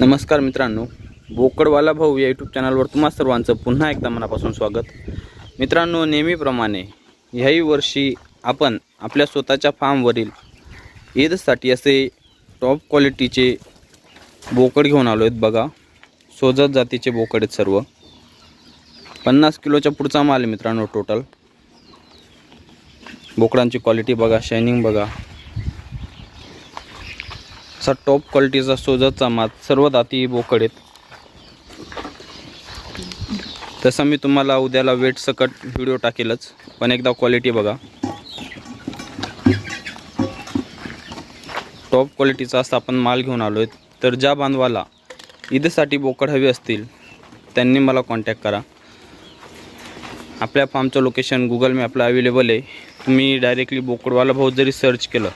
नमस्कार मित्रांनो बोकडवाला भाऊ या यूट्यूब चॅनलवर तुम्हा सर्वांचं पुन्हा एकदा मनापासून स्वागत. मित्रांनो नेहमीप्रमाणे ह्याही वर्षी आपण आपल्या स्वतःच्या फार्मवरील ईदसाठी असे टॉप क्वालिटीचे बोकड घेऊन आलो आहेत बघा. सोजत जातीचे बोकड आहेत सर्व. पन्नास किलोच्या पुढचा माल आहे मित्रांनो टोटल बोकडांची क्वालिटी बघा शायनिंग बघा. असा टॉप क्वालिटीचा सोजाचा मात सर्व दाती बोकड आहेत. तसं मी तुम्हाला उद्याला वेट सकट व्हिडिओ टाकेलच पण एकदा क्वालिटी बघा. टॉप क्वालिटीचा असा आपण माल घेऊन आलो आहे तर ज्या बांधवाला ईदसाठी बोकड हवी असतील त्यांनी मला कॉन्टॅक्ट करा. आपल्या फार्मचं लोकेशन गुगल मॅपला अवेलेबल आहे. तुम्ही डायरेक्टली बोकडवाला भाऊ जरी सर्च केलं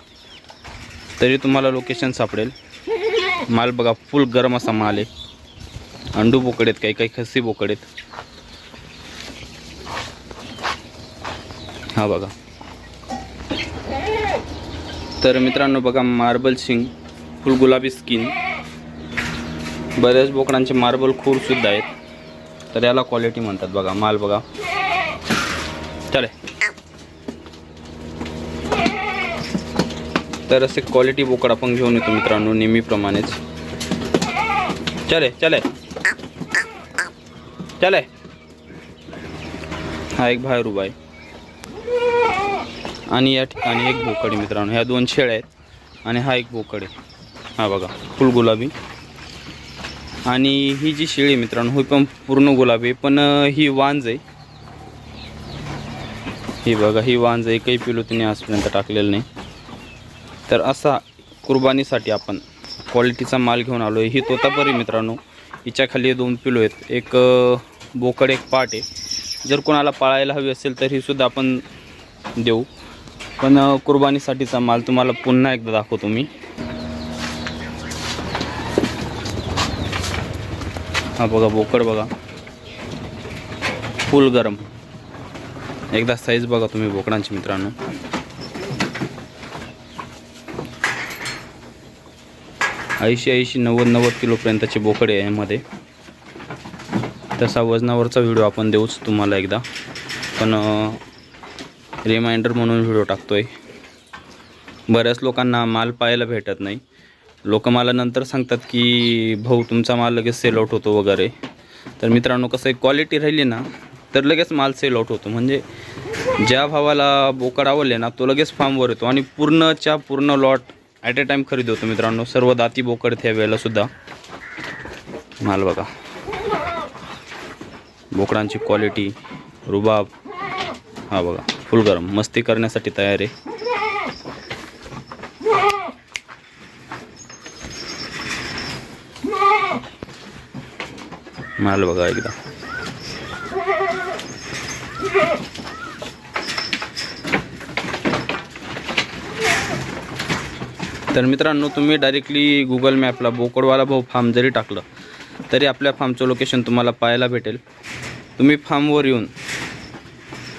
तरी तुम्हाला लोकेशन सापडेल. माल बघा फुल गरम असा माल आहे. अंडू बोकड आहेत काही काही खस्सी बोकड आहेत. हा बघा. तर मित्रांनो बघा मार्बल शिंग फुल गुलाबी स्किन बऱ्याच बोकडांचे मार्बल खूर सुद्धा आहेत. तर याला क्वालिटी म्हणतात बघा माल बघा चले तर असे क्वालिटी बोकड आपण घेऊन येतो मित्रांनो नेहमीप्रमाणेच. चले चले. चले. हा एक बाहेर उभा आहे आणि या ठिकाणी एक बोकड आहे मित्रांनो ह्या दोन शेळ्या आहेत. आणि हा एक बोकड आहे. हा बघा फुल गुलाबी. आणि ही जी शेळी आहे मित्रांनो ही पण पूर्ण गुलाबी पण ही वांज आहे. ही बघा ही वांज आहे काही पिलो तिने आजपर्यंत टाकलेलं नाही. तर असा कुर्बानीसाठी आपण क्वालिटीचा माल घेऊन आलो आहे ही तोतापरी मित्रांनो. हिच्याखाली दोन पिलो आहेत. एक बोकड एक पाट आहे. जर कोणाला पाळायला हवी असेल तर ही सुद्धा आपण देऊ. पण कुर्बानीसाठीचा माल तुम्हाला पुन्हा एकदा दाखवतो मी. हा बघा बोकड बघा. फुल गरम. एकदा साईज बघा तुम्ही बोकडांची मित्रांनो. ऐंशी ऐंशी नव्वद नव्वद किलोपर्यंतचे बोकडे आहे यामध्ये. तसा वजनावरचा व्हिडिओ आपण देऊच तुम्हाला एकदा. पण रिमाइंडर म्हणून व्हिडिओ टाकतो आहे बऱ्याच लोकांना माल पाहायला भेटत नाही. लोक मला नंतर सांगतात की भाऊ तुमचा माल लगेच सेल आउट होतो वगैरे. तर मित्रांनो कसं आहे क्वालिटी राहिली ना तर लगेच माल सेल आउट होतो. म्हणजे ज्या भावाला बोकड आवडले ना तो लगेच फार्मवर येतो. आणि पूर्णच्या पूर्ण लॉट ॲट अ टाईम खरेदी होतो मित्रांनो. सर्व दाती बोकड त्या वेळेला सुद्धा माल बघा. बोकडांची क्वालिटी रुबाब हा बघा फुल गरम मस्ती करण्यासाठी तयार आहे. माल बघा एकदा. तर मित्रांनो तुम्ही डायरेक्टली गुगल मॅपला बोकडवाला भाऊ फार्म जरी टाकलं तरी आपल्या फार्मचं लोकेशन तुम्हाला पाहायला भेटेल. तुम्ही फार्मवर येऊन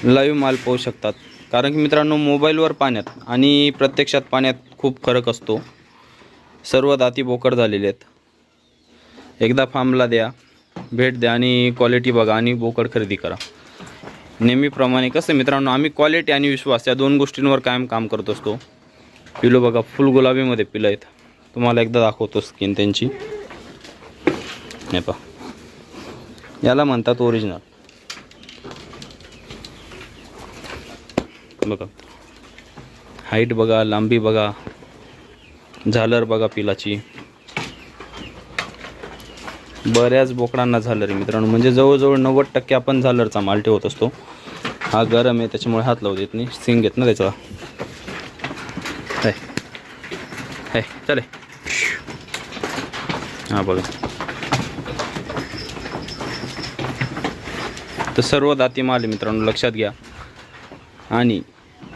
लाईव्ह माल पाहू शकतात. कारण की मित्रांनो मोबाईलवर पाण्यात आणि प्रत्यक्षात पाण्यात खूप फरक असतो. सर्व दाती बोकड झालेले आहेत. एकदा फार्मला द्या भेट द्या आणि क्वालिटी बघा आणि बोकड खरेदी करा. नेहमीप्रमाणे कसं मित्रांनो आम्ही क्वालिटी आणि विश्वास या दोन गोष्टींवर कायम काम करत असतो. पिलो बघा फुल गुलाबीमध्ये पिलं आहेत. तुम्हाला एकदा दाखवतो स्किन त्यांची. हे पहा. याला म्हणतात ओरिजिनल बघा. हाईट बघा लांबी बघा झालर बघा पिलाची. बऱ्याच बोकडांना झालर मित्रांनो. म्हणजे जवळजवळ नव्वद टक्के आपण झालरचा माल ठेवत असतो. हा गरम आहे त्याच्यामुळे हात लावू देत नाही. सिंग येत ना त्याचा. है है चले. हां बघा. तर सर्व दाती माल मित्रांनो लक्षात घ्या. आणि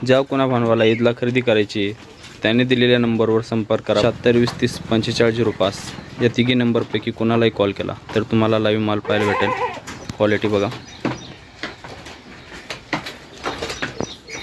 ज्या कोणा भांडवाला ईदला खरेदी करायची त्याने दिलेल्या नंबरवर संपर्क करा. शहात्तर वीस तीस पंचेचाळीस झिरो पाच या तिघी नंबरपैकी कोणालाही कॉल केला तर तुम्हाला लाईव्ह माल पाहायला भेटेल. क्वालिटी बघा.